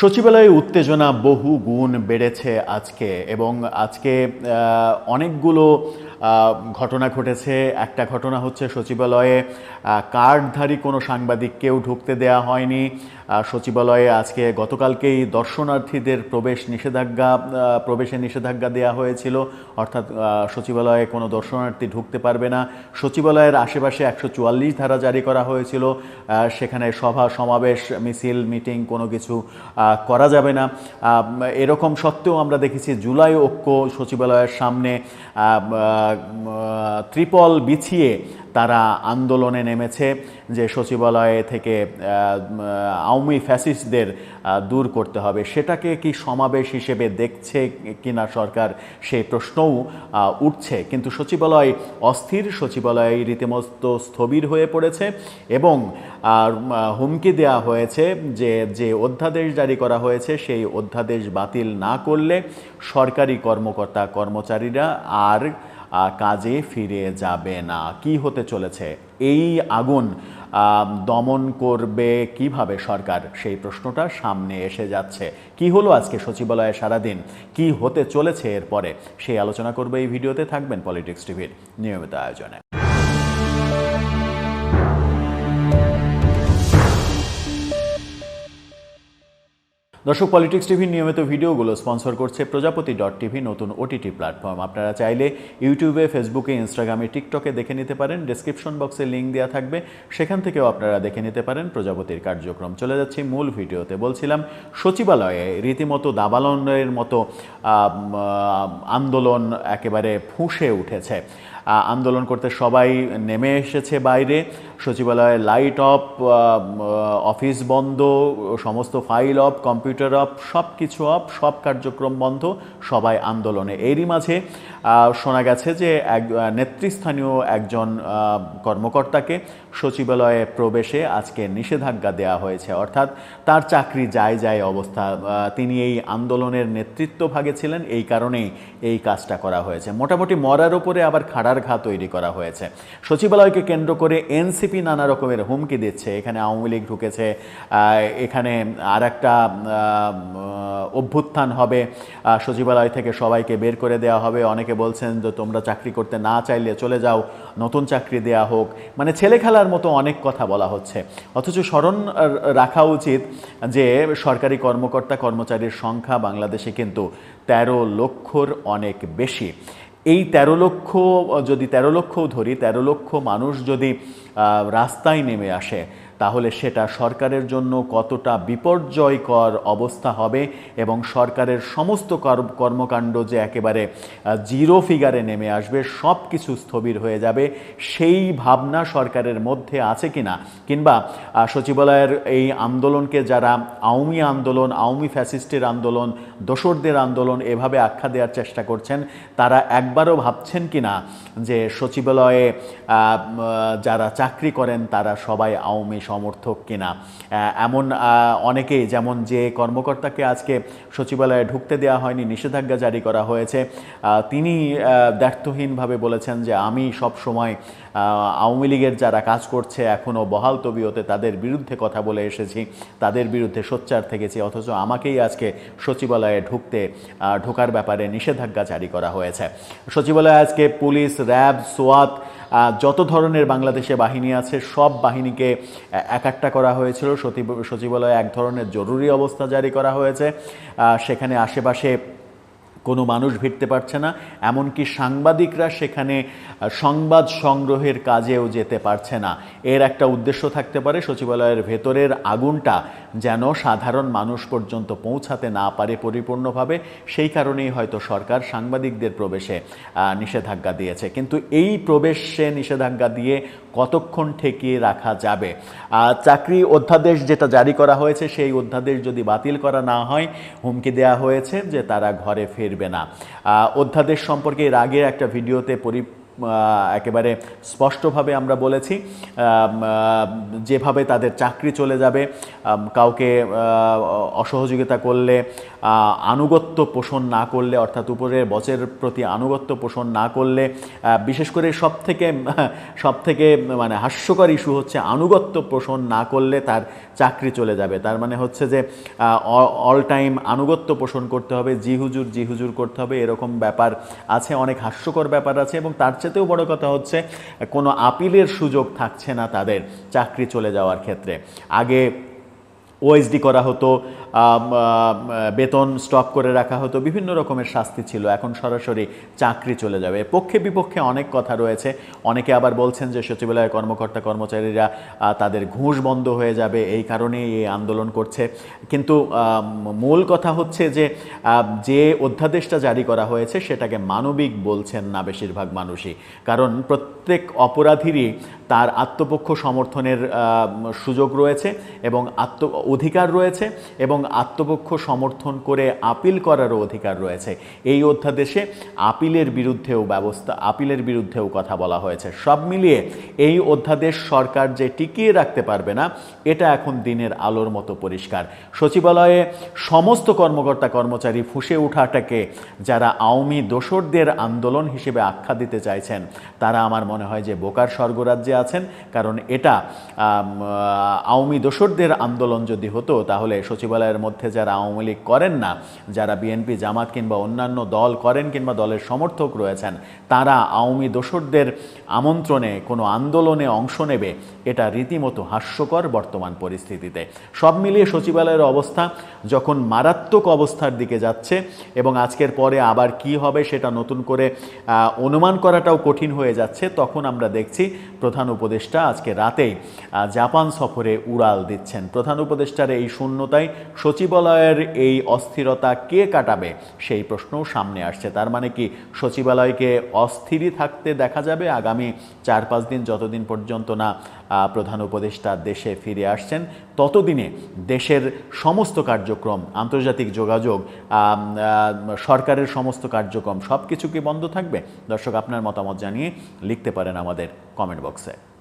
সচিবালয়ে উত্তেজনা বহু গুণ বেড়েছে আজকে এবং আজকে অনেকগুলো ঘটনা ঘটেছে। একটা ঘটনা হচ্ছে সচিবালয়ে কার্ডধারী কোনো সাংবাদিককেও ঢুকতে দেয়া হয়নি। সচিবালয়ে আজকে গতকালকেই দর্শনার্থীদের প্রবেশ নিষেধাজ্ঞা প্রবেশে নিষেধাজ্ঞা দেওয়া হয়েছিল। অর্থাৎ সচিবালয়ে কোনো দর্শনার্থী ঢুকতে পারবে না। সচিবালয়ের আশেপাশে একশো চুয়াল্লিশ ধারা জারি করা হয়েছিল। সেখানে সভা, সমাবেশ, মিছিল, মিটিং কোনো কিছু করা যাবে না। এরকম সত্ত্বেও আমরা দেখেছি জুলাই ঐক্য সচিবালয়ের সামনে ত্রিপল বিছিয়ে তারা আন্দোলনে নেমেছে যে সচিবালয়ে থেকে আওয়ামী ফ্যাসিস্টদের দূর করতে হবে। সেটাকে কি সমাবেশ হিসেবে দেখছে কিনা সরকার সেই প্রশ্নও উঠছে। কিন্তু সচিবালয় অস্থির, সচিবালয় রীতিমতো স্থবির হয়ে পড়েছে এবং হুমকি দেওয়া হয়েছে যে যে অধ্যাদেশ জারি করা হয়েছে সেই অধ্যাদেশ বাতিল না করলে সরকারি কর্মকর্তা, কর্মচারীরা আর কাজে ফিরে যাবে না। কি হতে চলেছে? এই আগুন দমন করবে কীভাবে সরকার? সেই প্রশ্নটা সামনে এসে যাচ্ছে। কি হলো আজকে সচিবালয়ে সারাদিন? কি হতে চলেছে এরপরে? সেই আলোচনা করবে এই ভিডিওতে। থাকবেন পলিটিক্স টিভির নিয়মিত আয়োজনে। দর্শক পলিটিক্স টিভির নিয়মিত ভিডিওগুলো স্পন্সর করছে প্রজাপতি ডট টিভি নতুন ওটিটি প্ল্যাটফর্ম আপনারা চাইলে ইউটিউবে ফেসবুকে ইনস্টাগ্রামে টিকটকে দেখে নিতে পারেন। ডিসক্রিপশন বক্সে লিঙ্ক দেওয়া থাকবে। সেখান থেকেও আপনারা দেখে নিতে পারেন প্রজাপতির কার্যক্রম। চলে যাচ্ছি মূল ভিডিওতে। বলছিলাম, সচিবালয়ে রীতিমতো দাবালনের মতো আন্দোলন একেবারে ফুঁসে উঠেছে। আন্দোলন করতে সবাই নেমে এসেছে বাইরে। সচিবালয়ে লাইট অফ অফিস বন্ধ, সমস্ত ফাইল অফ কম্পিউটার অফ সব কিছু অফ সব কার্যক্রম বন্ধ, সবাই আন্দোলনে। এরই মাঝে শোনা গেছে যে এক নেতৃস্থানীয় একজন কর্মকর্তাকে সচিবালয়ে প্রবেশে আজকে নিষেধাজ্ঞা দেওয়া হয়েছে। অর্থাৎ তার চাকরি যায় যায় অবস্থা। তিনি এই আন্দোলনের নেতৃত্ব ভাগে ছিলেন, এই কারণেই এই কাজটা করা হয়েছে। মোটামুটি মরার উপরে আবার খাড়ার ঘা তৈরি করা হয়েছে। সচিবালয়কে কেন্দ্র করে এনসিপি নানা রকমের হুমকি দিচ্ছে। এখানে আওয়ামী লীগ ঢুকেছে এখানে আর একটা অভ্যুত্থান হবে সচিবালয় থেকে সবাইকে বের করে দেওয়া হবে। অনেকে বলছেন যে, তোমরা চাকরি করতে না চাইলে চলে যাও, নতুন চাকরি দেয়া হোক। মানে ছেলে খেলার মতো অনেক কথা বলা হচ্ছে। অথচ স্মরণ রাখা উচিত যে, সরকারি কর্মকর্তা কর্মচারীর সংখ্যা বাংলাদেশে কিন্তু তেরো লক্ষর অনেক বেশি। এই তেরো লক্ষ যদি তেরো লক্ষ ধরি তেরো লক্ষ মানুষ যদি রাস্তায় নেমে আসে তাহলে সেটা সরকারের জন্য কতটা বিপর্যয়কর অবস্থা হবে এবং সরকারের সমস্ত কর- কর্মকাণ্ড যে একেবারে জিরো ফিগারে নেমে আসবে সব কিছু স্থবির হয়ে যাবে, সেই ভাবনা সরকারের মধ্যে আছে কিনা? কিংবা সচিবালয়ের এই আন্দোলনকে যারা আওয়ামী আন্দোলন, আওয়ামী ফ্যাসিস্টের আন্দোলন, দোসরদের আন্দোলন এভাবে আখ্যা দেওয়ার চেষ্টা করছেন, তারা একবারও ভাবছেন কিনা যে সচিবালয়ে যারা চাকরি করেন তারা সবাই আওয়ামী সমর্থক কিনা। এমন অনেকেই, যেমন যে কর্মকর্তাকে আজকে সচিবালয়ে ঢুকতে দেওয়া হয়নি, নিষেধাজ্ঞা জারি করা হয়েছে। তিনি দ্ব্যর্থহীনভাবে বলেছেন যে আমি সব সময় আওয়ামী লীগের যারা কাজ করছে এখনও বহাল তবিয়তে তাদের বিরুদ্ধে কথা বলে এসেছি, তাদের বিরুদ্ধে সোচ্চার থেকেছি, অথচ আমাকেই আজকে সচিবালয়ে ঢুকতে ঢোকার ব্যাপারে নিষেধাজ্ঞা জারি করা হয়েছে। সচিবালয়ে আজকে পুলিশ, র্যাব, সোয়াত যত ধরনের বাংলাদেশে বাহিনী আছে, সব বাহিনীকে একাট্টা করা হয়েছিল। সচিব- সচিবালয়ে এক ধরনের জরুরি অবস্থা জারি করা হয়েছে। সেখানে আশেপাশে কোনো মানুষ ভিড়তে পারছে না, এমনকি সাংবাদিকরা সেখানে সংবাদ সংগ্রহের কাজেও যেতে পারছে না। এর একটা উদ্দেশ্য থাকতে পারে সচিবালয়ের ভেতরের আগুনটা যেন সাধারণ মানুষ পর্যন্ত পৌঁছাতে না পারে পরিপূর্ণভাবে। সেই কারণেই হয়তো সরকার সাংবাদিকদের প্রবেশে নিষেধাজ্ঞা দিয়েছে। কিন্তু এই প্রবেশে নিষেধাজ্ঞা দিয়ে কতক্ষণ ঠেকিয়ে রাখা যাবে? চাকরি অধ্যাদেশ যেটা জারি করা হয়েছে, সেই অধ্যাদেশ যদি বাতিল করা না হয়, হুমকি দেওয়া হয়েছে যে তারা ঘরে ফিরবে। না। অধ্যাদেশ সম্পর্কে এর আগে একটা ভিডিওতে পরি একেবারে স্পষ্টভাবে আমরা বলেছি যেভাবে তাদের চাকরি চলে যাবে কাউকে অসহযোগিতা করলে আনুগত্য পোষণ না করলে, অর্থাৎ উপরের বচের প্রতি আনুগত্য পোষণ না করলে বিশেষ করে সব থেকে সব থেকে মানে হাস্যকর ইস্যু হচ্ছে আনুগত্য পোষণ না করলে তার চাকরি চলে যাবে। তার মানে হচ্ছে যে অল টাইম আনুগত্য পোষণ করতে হবে, জি হুজুর জি হুজুর করতে হবে, এরকম ব্যাপার আছে, অনেক হাস্যকর ব্যাপার আছে এবং তার চেয়েতেও বড় কথা হচ্ছে, কোনো আপিলের সুযোগ থাকছে না তাদের চাকরি চলে যাওয়ার ক্ষেত্রে। আগে ওএসডি করা হতো বেতন স্টপ করে রাখা হতো, বিভিন্ন রকমের শাস্তি ছিল। এখন সরাসরি চাকরি চলে যাবে। পক্ষে বিপক্ষে অনেক কথা রয়েছে। অনেকে আবার বলছেন যে সচিবালয়ের কর্মকর্তা কর্মচারীরা তাদের ঘুষ বন্ধ হয়ে যাবে, এই কারণেই এই আন্দোলন করছে। কিন্তু মূল কথা হচ্ছে যে যে অধ্যাদেশটা জারি করা হয়েছে, সেটাকে মানবিক বলছেন না বেশিরভাগ মানুষই। কারণ প্রত্যেক অপরাধীরই তার আত্মপক্ষ সমর্থনের সুযোগ রয়েছে এবং আত্ম, অধিকার রয়েছে এবং আত্মপক্ষ সমর্থন করে আপিল করারও অধিকার রয়েছে। এই অধ্যাদেশে আপিলের বিরুদ্ধেও ব্যবস্থা, আপিলের বিরুদ্ধেও কথা বলা হয়েছে। সব মিলিয়ে এই অধ্যাদেশ সরকার যে টিকিয়ে রাখতে পারবে না, এটা এখন দিনের আলোর মতো পরিষ্কার। সচিবালয়ে সমস্ত কর্মকর্তা কর্মচারী ফুসে ওঠাটাকে যারা আওয়ামী দোসরদের আন্দোলন হিসেবে আখ্যা দিতে চাইছেন, তারা আমার মনে হয় যে বোকার স্বর্গরাজ্যে আছেন, কারণ এটা আওয়ামী দোসরদের আন্দোলন যদি হতো, তাহলে সচিবালয়ের মধ্যে যারা আওয়ামী লীগ করেন না, যারা বিএনপি, জামাত কিংবা অন্যান্য দল করেন কিংবা দলের সমর্থক রয়েছেন, তারা আওয়ামী দোসরদের আমন্ত্রণে কোনো আন্দোলনে অংশ নেবে, এটা রীতিমতো হাস্যকর বর্তমান পরিস্থিতিতে। সব মিলিয়ে সচিবালয়ের অবস্থা যখন মারাত্মক অবস্থার দিকে যাচ্ছে এবং আজকের পরে আবার কি হবে সেটা নতুন করে অনুমান করাটাও কঠিন হয়ে যাচ্ছে, তখন আমরা দেখছি প্রধান উপদেষ্টা আজকে রাতেই জাপান সফরে উড়াল দিচ্ছেন। প্রধান উপদেষ্টার এই শূন্যতায় সচিবালয়ের এই অস্থিরতা কে কাটাবে সেই প্রশ্নও সামনে আসছে। তার মানে কি সচিবালয়কে অস্থিরই থাকতে দেখা যাবে? আগামী চার পাঁচ দিন যতদিন পর্যন্ত না প্রধান উপদেষ্টা দেশে ফিরে আসছেন। ততদিনে দেশের সমস্ত কার্যক্রম, আন্তর্জাতিক যোগাযোগ সরকারের সমস্ত কার্যক্রম সব কিছু কি বন্ধ থাকবে? দর্শক, আপনার মতামত জানিয়ে লিখতে পারেন আমাদের কমেন্ট বক্সে